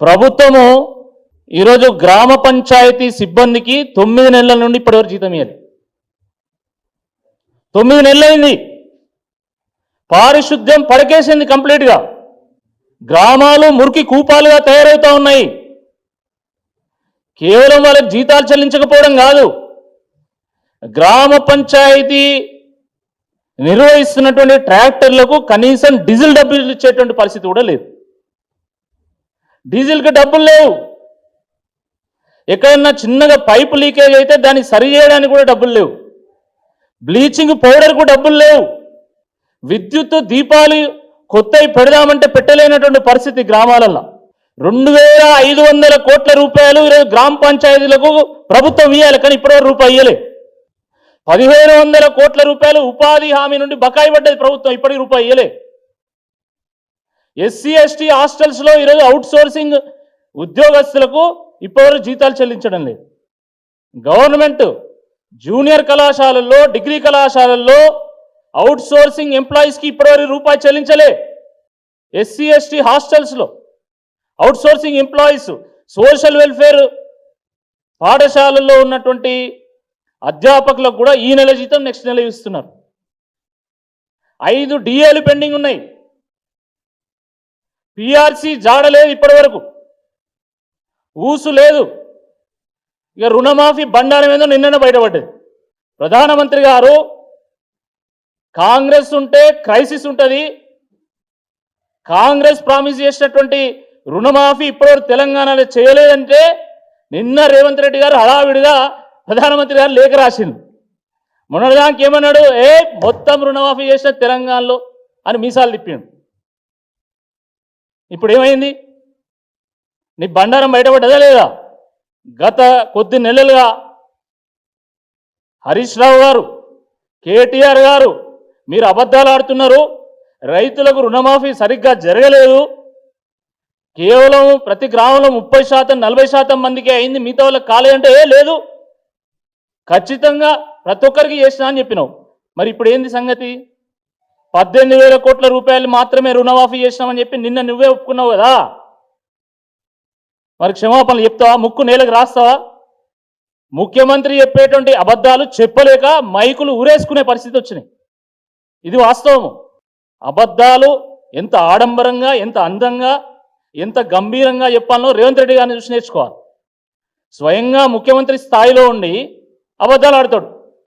ప్రభుత్వము ఈరోజు గ్రామ పంచాయతీ సిబ్బందికి తొమ్మిది నెలల నుండి ఇప్పటివరకు జీతం ఇవ్వాలి తొమ్మిది నెలలైంది. పారిశుద్ధ్యం పడకేసింది కంప్లీట్గా. గ్రామాలు మురికి కూపాలుగా తయారవుతూ ఉన్నాయి. కేవలం వాళ్ళకి జీతాలు చెల్లించకపోవడం కాదు. గ్రామ పంచాయతీ నిర్వహిస్తున్నటువంటి ట్రాక్టర్లకు కనీసం డీజిల్ డబ్బులు ఇచ్చేటువంటి పరిస్థితి కూడా లేదు. డీజిల్కి డబ్బులు లేవు. ఎక్కడన్నా చిన్నగా పైపు లీకేజ్ అయితే దాన్ని సరి చేయడానికి కూడా డబ్బులు లేవు. బ్లీచింగ్ పౌడర్కు డబ్బులు లేవు. విద్యుత్ దీపాలు కొత్తవి పెడదామంటే పెట్టలేనటువంటి పరిస్థితి గ్రామాలలో రెండు వేల ఐదు వందల కోట్ల రూపాయలు ఈరోజు గ్రామ పంచాయతీలకు ప్రభుత్వం ఇవ్వాలి కానీ ఇప్పటివరకు రూపాయి ఇవ్వలే పదిహేను వందల కోట్ల రూపాయలు ఉపాధి హామీ నుండి బకాయి పడ్డది ప్రభుత్వం ఇప్పటికి రూపాయి ఇవ్వలే ఎస్సీ ఎస్టీ హాస్టల్స్లో ఈరోజు అవుట్ సోర్సింగ్ ఉద్యోగస్తులకు ఇప్పటివరకు జీతాలు చెల్లించడం లేదు. గవర్నమెంట్ జూనియర్ కళాశాలల్లో డిగ్రీ కళాశాలల్లో అవుట్ సోర్సింగ్ ఎంప్లాయీస్కి ఇప్పటివరకు రూపాయి చెల్లించలే. ఎస్సీ ఎస్టీ హాస్టల్స్లో outsourcing employees social welfare పాఠశాలల్లో ఉన్నటువంటి అధ్యాపకులకు కూడా ఈ నెల జీతం నెక్స్ట్ నెల ఇస్తున్నారు. ఐదు డిఏలు పెండింగ్ ఉన్నాయి. పిఆర్సీ జాడలేదు ఇప్పటి వరకు ఊసు లేదు. ఇక రుణమాఫీ బండారం ఏదో నిన్ననే బయటపడ్డది. ప్రధానమంత్రి గారు కాంగ్రెస్ ఉంటే క్రైసిస్ ఉంటుంది. కాంగ్రెస్ ప్రామిస్ చేసినటువంటి రుణమాఫీ ఇప్పటివరకు తెలంగాణలో చేయలేదంటే నిన్న రేవంత్ రెడ్డి గారు హడావిడిగా ప్రధానమంత్రి గారు లేఖ రాసింది మొన్నటిదానికి ఏమన్నాడు? ఏ మొత్తం రుణమాఫీ చేసిన తెలంగాణలో అని మీసాలు తిప్పిండు. ఇప్పుడు ఏమైంది నీ బండారం బయటపడ్డదా లేదా? గత కొద్ది నెలలుగా హరీష్ రావు గారు కేటీఆర్ గారు మీరు అబద్ధాలు ఆడుతున్నారు. రైతులకు రుణమాఫీ సరిగ్గా జరగలేదు. కేవలం ప్రతి గ్రామంలో ముప్పై శాతం నలభై శాతం మందికి అయింది. మిగతా వాళ్ళకి కాలేదంటే ఏ లేదు. ఖచ్చితంగా ప్రతి ఒక్కరికి చేసినా అని చెప్పినావు. మరి ఇప్పుడు ఏంది సంగతి? పద్దెనిమిది వేల కోట్ల రూపాయలు మాత్రమే రుణమాఫీ చేసినామని చెప్పి నిన్న నువ్వే ఒప్పుకున్నావు కదా? మరి క్షమాపణలు చెప్తావా? ముక్కు నేలకు రాస్తావా? ముఖ్యమంత్రి చెప్పేటువంటి అబద్ధాలు చెప్పలేక మైకులు ఊరేసుకునే పరిస్థితి వచ్చినాయి. ఇది వాస్తవము. అబద్ధాలు ఎంత ఆడంబరంగా ఎంత అందంగా ఎంత గంభీరంగా చెప్పాలో రేవంత్ రెడ్డి గారిని చూసి నేర్చుకోవాలి. స్వయంగా ముఖ్యమంత్రి స్థాయిలో ఉండి అబద్ధాలు ఆడతాడు.